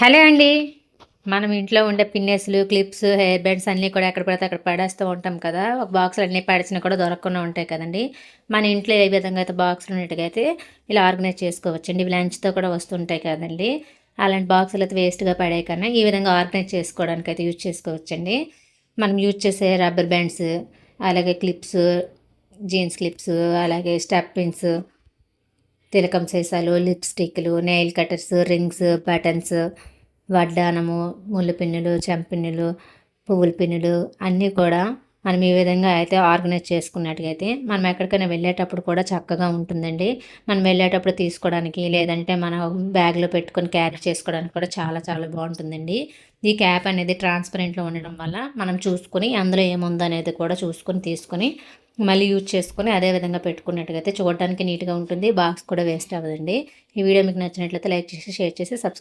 Hello అండి. మనం ఇంట్లో ఉండే పిన్నెస్లు క్లిప్స్ హెయిర్ బ్యాండ్స్ అన్నీ కూడా ఎక్కడ పడితే అక్కడ పడేస్తూ ఉంటాం కదా. ఒక బాక్సులు అన్నీ పడిచినా కూడా దొరకకుండా ఉంటాయి కదండి. మన ఇంట్లో ఏ విధంగా అయితే బాక్సులు ఉన్నట్టుగా అయితే ఇలా ఆర్గనైజ్ చేసుకోవచ్చండి. ఇవి లంచ్తో కూడా వస్తుంటాయి కదండి. అలాంటి బాక్సులు అయితే వేస్ట్గా పడే కన్నా ఈ విధంగా ఆర్గనైజ్ చేసుకోవడానికి అయితే యూజ్ చేసుకోవచ్చండి. మనం యూజ్ చేసే రబ్బర్ బ్యాండ్స్ అలాగే క్లిప్స్ జీన్స్ క్లిప్స్ అలాగే స్టెప్ పిన్స్ తిలకం సీసాలు లిప్స్టిక్లు నెయిల్ కటర్స్ రింగ్స్ బటన్స్ వడ్డానము ముళ్ళు పిన్నులు చెంపిన్నులు పువ్వుల పిన్నులు అన్నీ కూడా మనం ఈ విధంగా అయితే ఆర్గనైజ్ చేసుకున్నట్టుగైతే మనం ఎక్కడికైనా వెళ్ళేటప్పుడు కూడా చక్కగా ఉంటుందండి. మనం వెళ్ళేటప్పుడు తీసుకోవడానికి లేదంటే మనం బ్యాగ్లో పెట్టుకొని క్యారీ చేసుకోవడానికి కూడా చాలా చాలా బాగుంటుందండి. ఈ క్యాప్ అనేది ట్రాన్స్పరెంట్లో ఉండడం వల్ల మనం చూసుకొని అందులో ఏముందో అనేది కూడా చూసుకొని తీసుకొని మళ్ళీ యూజ్ చేసుకొని అదే విధంగా పెట్టుకున్నట్టుగైతే చూడడానికి నీట్గా ఉంటుంది. బాక్స్ కూడా వేస్ట్ అవ్వదండి. ఈ వీడియో మీకు నచ్చినట్లయితే లైక్ చేసి షేర్ చేసి సబ్స్క్రైబ్